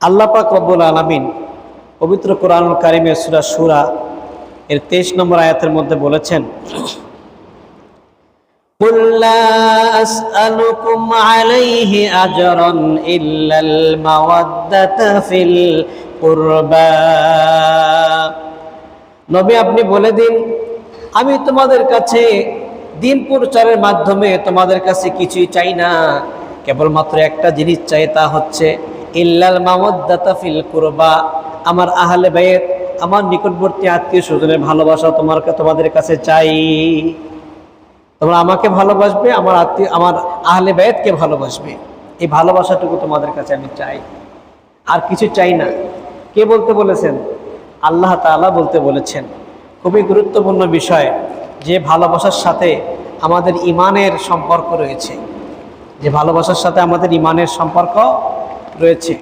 আল্লাহ পাক রব্বুল আলমিন পবিত্র কোরআনুল কারিমের সুরা সুরা এর তেইশ নম্বর আয়াতের মধ্যে বলেছেন নবী, আপনি বলে দিন, আমি তোমাদের কাছে দিন প্রচারের মাধ্যমে তোমাদের কাছে কিছুই চাই না। কেবলমাত্র একটা জিনিস চাই তা হচ্ছে ইল্লাল মামদ্দাতা ফিল কুরবা। আমার আহলে বাইত, আমার নিকটবর্তী আত্মীয় স্বজনের ভালোবাসা তোমার তোমাদের কাছে চাই। তোমরা আমাকে ভালোবাসবে, আমার আত্মীয়, আমার আহলে বাইতকে ভালোবাসবে। এই ভালোবাসাটুকু তোমাদের কাছে আমি চাই। আর কিছু চাই না। কে বলতে বলেছেন? আল্লাহ তাআলা বলতে বলেছেন। খুবই গুরুত্বপূর্ণ বিষয়, যে ভালোবাসার সাথে আমাদের ইমানের সম্পর্ক রয়েছে। যে ভালোবাসার সাথে আমাদের ইমানের সম্পর্ক রয়েছে